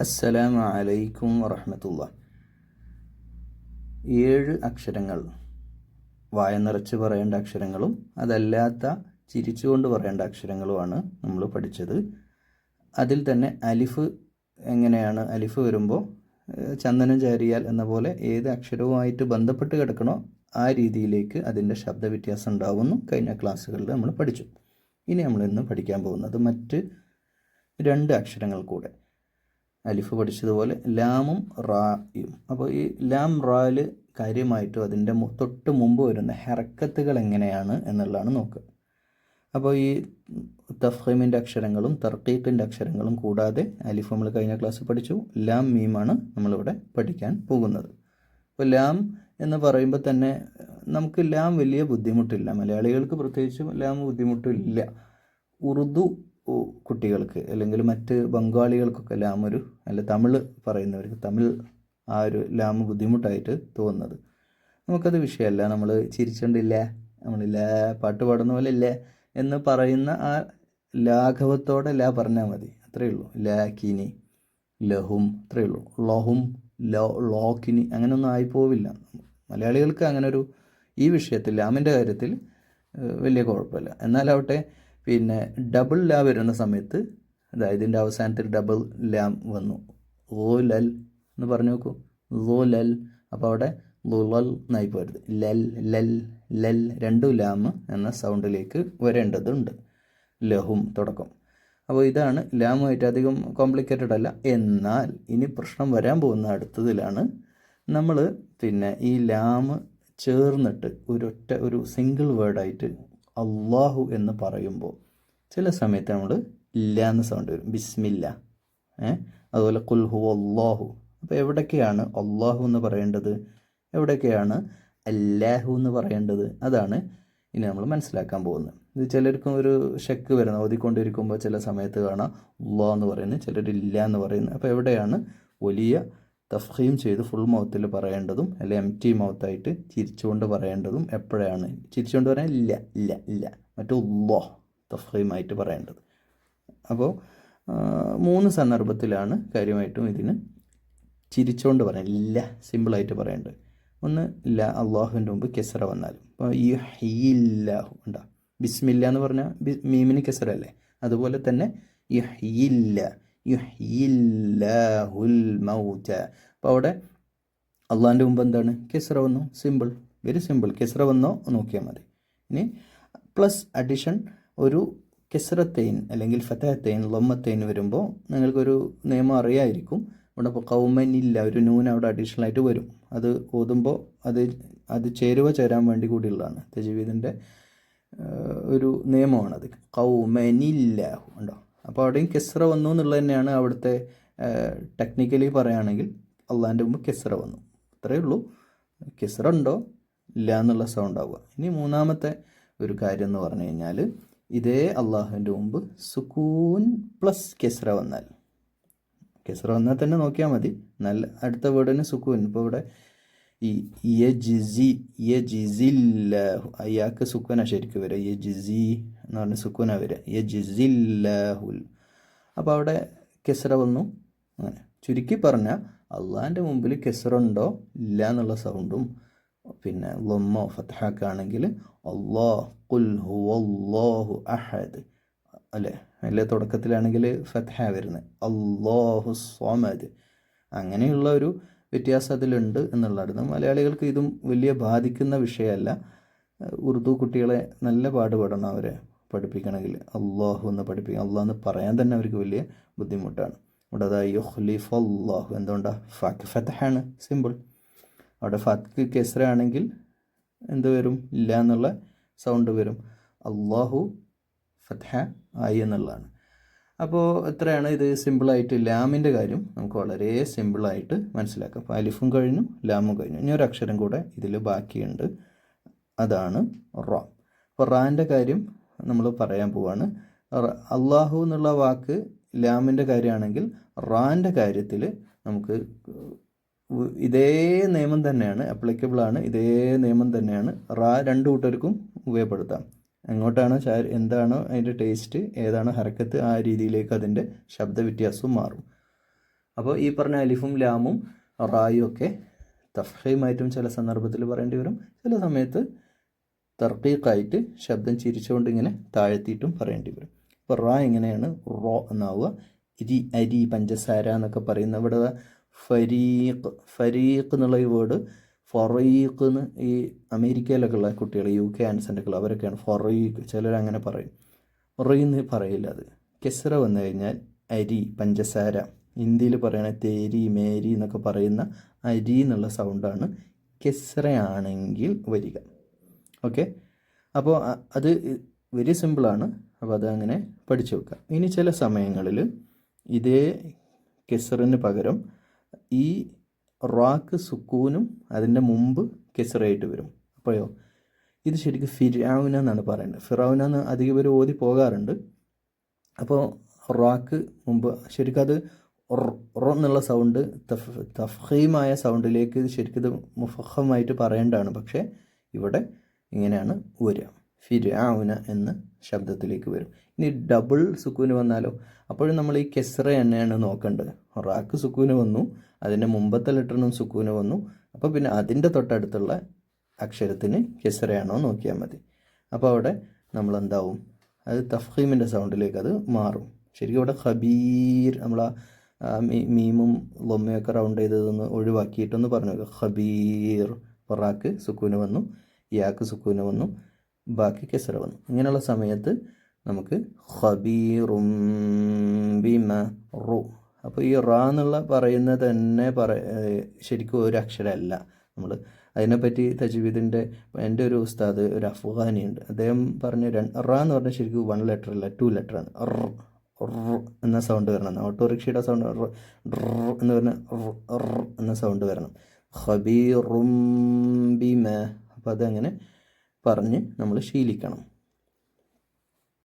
അസ്സലാമു അലൈക്കും വറഹമത്തുള്ള ഏഴ് അക്ഷരങ്ങൾ. വായ നിറച്ച് പറയേണ്ട അക്ഷരങ്ങളും അതല്ലാത്ത ചിരിച്ചുകൊണ്ട് പറയേണ്ട അക്ഷരങ്ങളുമാണ് നമ്മൾ പഠിച്ചത്. അതിൽ തന്നെ അലിഫ് എങ്ങനെയാണ്? അലിഫ് വരുമ്പോൾ ചന്ദനം ചാരിയാൽ എന്ന പോലെ ഏത് അക്ഷരവുമായിട്ട് ബന്ധപ്പെട്ട് കിടക്കണോ ആ രീതിയിലേക്ക് അതിന്റെ ശബ്ദ വ്യത്യാസം ഉണ്ടാവുന്നു കഴിഞ്ഞ ക്ലാസ്സുകളിൽ നമ്മൾ പഠിച്ചു. ഇനി നമ്മൾ ഇന്ന് പഠിക്കാൻ പോകുന്നത് മറ്റ് രണ്ട് അക്ഷരങ്ങൾ കൂടെ. അലിഫ് പഠിച്ചതുപോലെ ലാമും റായും. അപ്പോൾ ഈ ലാം റാൽ കാര്യമായിട്ടും അതിന്റെ തൊട്ട് മുമ്പ് വരുന്ന ഹെറക്കത്തുകൾ എങ്ങനെയാണ് എന്നുള്ളതാണ് നോക്കുക. അപ്പോൾ ഈ തഫീമിന്റെ അക്ഷരങ്ങളും തർക്കീഖിന്റെ അക്ഷരങ്ങളും കൂടാതെ അലിഫ് നമ്മൾ കഴിഞ്ഞ ക്ലാസ് പഠിച്ചു. ലാം മീമാണ് നമ്മളിവിടെ പഠിക്കാൻ പോകുന്നത്. അപ്പോൾ ലാം എന്ന് പറയുമ്പോൾ തന്നെ നമുക്ക് ലാം വലിയ ബുദ്ധിമുട്ടില്ല. മലയാളികൾക്ക് പ്രത്യേകിച്ചും ലാം ബുദ്ധിമുട്ടില്ല. ഉറുദു കുട്ടികൾക്ക് അല്ലെങ്കിൽ മറ്റ് ബംഗാളികൾക്കൊക്കെ ലാം ഒരു അല്ല തമിഴ് പറയുന്നവർക്ക് തമിഴ് ആ ഒരു ലാം ബുദ്ധിമുട്ടായിട്ട് തോന്നുന്നത്. നമുക്കത് വിഷയമല്ല. നമ്മൾ ചിരിച്ചോണ്ടില്ല? നമ്മളില്ലേ? പാട്ട് പാടുന്ന പോലെ ഇല്ല? എന്ന് പറയുന്ന ആ ലാഘവത്തോടെ ലാ പറഞ്ഞാൽ മതി. അത്രയേ ഉള്ളൂ. ലാക്കിനി ലഹും അത്രയേ ഉള്ളൂ. ലഹും ലോ ലോക്കിനി അങ്ങനെയൊന്നും ആയിപ്പോവില്ല മലയാളികൾക്ക് അങ്ങനെ ഒരു ഈ വിഷയത്തിൽ ലാമിന്റെ കാര്യത്തിൽ വലിയ കുഴപ്പമില്ല. എന്നാലാവട്ടെ പിന്നെ ഡബിൾ ലാ വരുന്ന സമയത്ത് അതായത് ഇതിന്റെ അവസാനത്തിൽ ഡബിൾ ലാം വന്നു. ഓ ലൽ എന്ന് പറഞ്ഞു നോക്കൂ. ലോ ലൽ അപ്പോൾ അവിടെ ലുലൽ എന്നായി പോരുത്. ലൽ ലൽ ലൽ രണ്ടു ലാം എന്ന സൗണ്ടിലേക്ക് വരേണ്ടതുണ്ട്. ലഹും തുടക്കം. അപ്പോൾ ഇതാണ് ലാമുമായിട്ട് അധികം കോംപ്ലിക്കേറ്റഡ് അല്ല. എന്നാൽ ഇനി പ്രശ്നം വരാൻ പോകുന്ന അടുത്തതിലാണ് നമ്മൾ പിന്നെ ഈ ലാം ചേർന്നിട്ട് ഒരൊറ്റ ഒരു സിംഗിൾ വേർഡായിട്ട് അള്ളാഹു എന്ന് പറയുമ്പോൾ ചില സമയത്ത് നമ്മൾ ഇല്ല എന്ന സൗണ്ട് വരും. ബിസ്മില്ല. അതുപോലെ കുൽഹു അള്ളാഹു അപ്പോൾ എവിടൊക്കെയാണ് അള്ളാഹു എന്ന് പറയേണ്ടത്? എവിടെയൊക്കെയാണ് അല്ലാഹു എന്ന് പറയേണ്ടത്? അതാണ് ഇനി നമ്മൾ മനസ്സിലാക്കാൻ പോകുന്നത്. ഇത് ചിലർക്കും ഒരു ഷെക്ക് വരുന്ന ഓതിക്കൊണ്ടിരിക്കുമ്പോൾ ചില സമയത്ത് കാണാം ഉള്ള എന്ന് പറയുന്നത് ചിലർ ഇല്ല എന്ന് പറയുന്നത്. അപ്പോൾ എവിടെയാണ് വലിയ തഫീം ചെയ്ത് ഫുൾ മൗത്തിൽ പറയേണ്ടതും അല്ലെ എം ടി മൗത്തായിട്ട് ചിരിച്ചുകൊണ്ട് പറയേണ്ടതും എപ്പോഴാണ്? ചിരിച്ചുകൊണ്ട് പറയാൻ ഇല്ല ഇല്ല ഇല്ല. മറ്റു ഉള്ളോ തഫ്ഹീമായിട്ട് പറയേണ്ടത്. അപ്പോൾ മൂന്ന് സന്ദർഭത്തിലാണ് കാര്യമായിട്ടും ഇതിന് ചിരിച്ചുകൊണ്ട് പറയാൻ ഇല്ല സിമ്പിളായിട്ട് പറയേണ്ടത്. ഒന്ന് ഇല്ല അള്ളാഹുവിന്റെ മുമ്പ് കെസറ വന്നാലും. ഇപ്പോൾ ഈ ഹീല്ലാഹു ഉണ്ടാ ബിസ്മില്ല എന്ന് പറഞ്ഞാൽ മീമിന് കെസറല്ലേ അതുപോലെ തന്നെ ഈ യുഹ്യില്ല. യുഹ്യില്ലാഹുൽ മൗത അപ്പോൾ അവിടെ അള്ളാഹിന്റെ മുമ്പ് എന്താണ്? കെസ്ര വന്നു. സിമ്പിൾ വെരി സിമ്പിൾ കെസ്ര വന്നോ? നോക്കിയാൽ മതി. ഇനി പ്ലസ് അഡിഷൻ ഒരു കെസറത്തേൻ അല്ലെങ്കിൽ ഫതഹത്തെയിൻ ലൊമ്മത്തേൻ വരുമ്പോൾ നിങ്ങൾക്കൊരു നിയമം അറിയായിരിക്കും. ഇവിടെ ഇപ്പോൾ കൗമനില്ല ഒരു നൂൻ അവിടെ അഡീഷണൽ ആയിട്ട് വരും. അത് ഓതുമ്പോൾ അത് അത് ചേരുവ ചേരാൻ വേണ്ടി കൂടിയുള്ളതാണ്. തജീവീദിന്റെ ഒരു നിയമമാണത്. കൗമനില്ല ഉണ്ടോ അപ്പോൾ അവിടെയും കെസ്ര വന്നു എന്നുള്ളത് തന്നെയാണ് അവിടുത്തെ ടെക്നിക്കലി പറയുകയാണെങ്കിൽ അള്ളാഹിന്റെ മുമ്പ് കെസ്ര വന്നു. അത്രയേ ഉള്ളൂ. കെസ്ര ഉണ്ടോ? ഇല്ല എന്നുള്ള സൗണ്ട് ആവുക ഇനി മൂന്നാമത്തെ ഒരു കാര്യം എന്ന് പറഞ്ഞു കഴിഞ്ഞാൽ ഇതേ അള്ളാഹുവിന്റെ മുമ്പ് സുക്കൂൻ പ്ലസ് കെസ്ര വന്നാൽ. കെസ്ര വന്നാൽ തന്നെ നോക്കിയാൽ മതി. നല്ല അടുത്ത വേർഡിന് സുക്കൂൻ. ഇപ്പോൾ ഇവിടെ ഈ യജിസി യജിസില്ല അയാൾക്ക് സുക്കൂനാണ് ശരിക്കും വരിക. യജിസി എന്ന് പറഞ്ഞ സുക്കൂന വരിക യജിസില്ലാഹുൽ. അപ്പോൾ അവിടെ കെസ്ര വന്നു. അങ്ങനെ. ചുരുക്കി പറഞ്ഞാൽ അള്ളാഹിന്റെ മുമ്പിൽ കെസ്ര ഉണ്ടോ ഇല്ല എന്നുള്ള സൗണ്ടും. പിന്നെ ലൊമ്മോ ഫത്തഹാക്ക് ആണെങ്കിൽ അള്ളാഹ് കുൽ ഹുവല്ലാഹു അഹദ്. അല്ലേ? അതിലെ തുടക്കത്തിലാണെങ്കിൽ ഫത്ഹ വരുന്നത്. അള്ളാഹു സ്വാമദ്. അങ്ങനെയുള്ള ഒരു വ്യത്യാസം അതിലുണ്ട് എന്നുള്ളതാണ് മലയാളികൾക്ക് ഇതും വലിയ ബാധിക്കുന്ന വിഷയമല്ല. ഉറുദു കുട്ടികളെ നല്ല പാടുപെടണം അവരെ. പഠിപ്പിക്കണമെങ്കിൽ അള്ളാഹു എന്ന് പഠിപ്പിക്കുക അള്ളാഹ് എന്ന് പറയാൻ തന്നെ അവർക്ക് വലിയ ബുദ്ധിമുട്ടാണ്. ഇവിടെ അതാ യുഹ്ലിഫ് അള്ളാഹു എന്തുകൊണ്ടാണ് ഫാക്ക് ഫത്തഹാണ് സിമ്പിൾ. അവിടെ ഫത്ക്ക് കെസ്ര ആണെങ്കിൽ എന്ത് വരും? ഇല്ല എന്നുള്ള സൗണ്ട് വരും. അള്ളാഹു ഫത്ഹ ആയി എന്നുള്ളതാണ്. അപ്പോൾ എത്രയാണ് ഇത് സിമ്പിളായിട്ട് ലാമിന്റെ കാര്യം നമുക്ക് വളരെ സിമ്പിളായിട്ട് മനസ്സിലാക്കാം. അപ്പോൾ അലിഫും കഴിഞ്ഞു ലാമും കഴിഞ്ഞു. ഇനി ഒരു അക്ഷരം കൂടെ ഇതിൽ ബാക്കിയുണ്ട്. അതാണ് റ. അപ്പോൾ റാന്റെ കാര്യം നമ്മൾ പറയാൻ പോവാണ്. അള്ളാഹു എന്നുള്ള വാക്ക് ലാമിന്റെ കാര്യമാണെങ്കിൽ റാന്റെ കാര്യത്തിൽ നമുക്ക് ഇതേ നിയമം തന്നെയാണ് അപ്ലിക്കബിൾ ആണ്. ഇതേ നിയമം തന്നെയാണ്. റാ രണ്ട് കൂട്ടർക്കും ഉപയോഗപ്പെടുത്താം. എങ്ങോട്ടാണ് എന്താണോ അതിന്റെ ടേസ്റ്റ് ഏതാണോ ഹരക്കത്ത് ആ രീതിയിലേക്ക് അതിന്റെ ശബ്ദ വ്യത്യാസവും മാറും. അപ്പോൾ ഈ പറഞ്ഞ അലിഫും ലാമും റായും ഒക്കെ തഫ്ഹീമായിട്ടും ചില സന്ദർഭത്തിൽ പറയേണ്ടി വരും. ചില സമയത്ത് തർക്കീക്കായിട്ട് ശബ്ദം ചിരിച്ചുകൊണ്ട് ഇങ്ങനെ താഴ്ത്തിയിട്ടും പറയേണ്ടി വരും. അപ്പോൾ റാ എങ്ങനെയാണ് റോ എന്നാവുക? ഇരി അരി പഞ്ചസാര എന്നൊക്കെ പറയുന്ന ഇവിടെ ഫരീഖ് ഫരീഖ് എന്നുള്ള ഈ വേർഡ് ഫൊറീഖ് എന്ന് ഈ അമേരിക്കയിലൊക്കെ ഉള്ള കുട്ടികൾ യു കെ ആൻസന്റെകൾ അവരൊക്കെയാണ് ഫൊറീഖ് ചിലർ അങ്ങനെ പറയും റീന്ന് പറയില്ല അത്. കെസ്ര വന്നു കഴിഞ്ഞാൽ അരി പഞ്ചസാര. ഹിന്ദിയിൽ പറയണ തേരി മേരി എന്നൊക്കെ പറയുന്ന അരി എന്നുള്ള സൗണ്ടാണ് കെസ്രയാണെങ്കിൽ വരിക. ഓക്കെ? അപ്പോൾ അത് വെരി സിമ്പിളാണ്. അപ്പോൾ അത് അങ്ങനെ പഠിച്ചു വെക്കുക ഇനി ചില സമയങ്ങളിൽ ഇതേ കെസറിന് പകരം ഈ റാക്ക് സുക്കൂനും അതിന്റെ മുമ്പ് കെസറായിട്ട് വരും. അപ്പോഴോ ഇത് ശരിക്കും ഫിറാവുന എന്നാണ് പറയുന്നത് ഫിറാവുന എന്ന് അധികം പേര് ഓതി പോകാറുണ്ട്. അപ്പോൾ റാക്ക് മുമ്പ് ശരിക്കും അത് റ- എന്നുള്ള സൗണ്ട് തഫ് തഫീമായ സൗണ്ടിലേക്ക് ശരിക്കും ഇത് മുഫഹമായിട്ട് പറയേണ്ടതാണ്. പക്ഷേ ഇവിടെ ഇങ്ങനെയാണ് വരിക. ഫിരാവുന എന്ന ശബ്ദത്തിലേക്ക് വരും. ഇനി ഡബിൾ സുക്കൂന് വന്നാലോ? അപ്പോഴും നമ്മൾ ഈ കെസ്ര തന്നെയാണ് നോക്കേണ്ടത്. റാക്ക് സുക്കൂന് വന്നു അതിന്റെ മുമ്പത്തെ ലെറ്ററിനും സുക്കൂന് വന്നു. അപ്പോൾ പിന്നെ അതിന്റെ തൊട്ടടുത്തുള്ള അക്ഷരത്തിന് കെസ്രയാണോ നോക്കിയാൽ മതി. അപ്പോൾ അവിടെ നമ്മൾ എന്താവും? അത് തഫീമിന്റെ സൗണ്ടിലേക്ക് അത് മാറും. ശരിക്കും ഇവിടെ ഖബീർ നമ്മൾ ആ മീമും ലൊമ്മയൊക്കെ റൗണ്ട് ചെയ്തതൊന്ന് ഒഴിവാക്കിയിട്ടൊന്ന് പറഞ്ഞു. ഖബീർ പൊറാക്ക് സുക്കൂന് വന്നു. യാക്ക് സുക്കൂന വന്നു ബാക്കി കെസറ വന്നു. ഇങ്ങനെയുള്ള സമയത്ത് നമുക്ക് ഖബീറും അപ്പോൾ ഈ റ എന്നുള്ള പറയുന്നത് തന്നെ പറ ശരിക്കും ഒരു അക്ഷരമല്ല നമ്മൾ അതിനെപ്പറ്റി തജ്വീദിന്റെ എന്റെ ഒരു ഉസ്താദ് ഒരു അഫ്ഗാനിയുണ്ട്. അദ്ദേഹം പറഞ്ഞ രണ്ട് റാ എന്ന് പറഞ്ഞാൽ ശരിക്കും വൺ ലെറ്റർ അല്ല ടു ലെറ്റർ ആണ്. എന്ന സൗണ്ട് വരണം. ഓട്ടോറിക്ഷയുടെ സൗണ്ട് എന്ന് പറഞ്ഞാൽ എന്ന സൗണ്ട് വരണം. ഖബീറും ബിമ അപ്പോൾ അതങ്ങനെ പറഞ്ഞ് നമ്മൾ ശീലിക്കണം.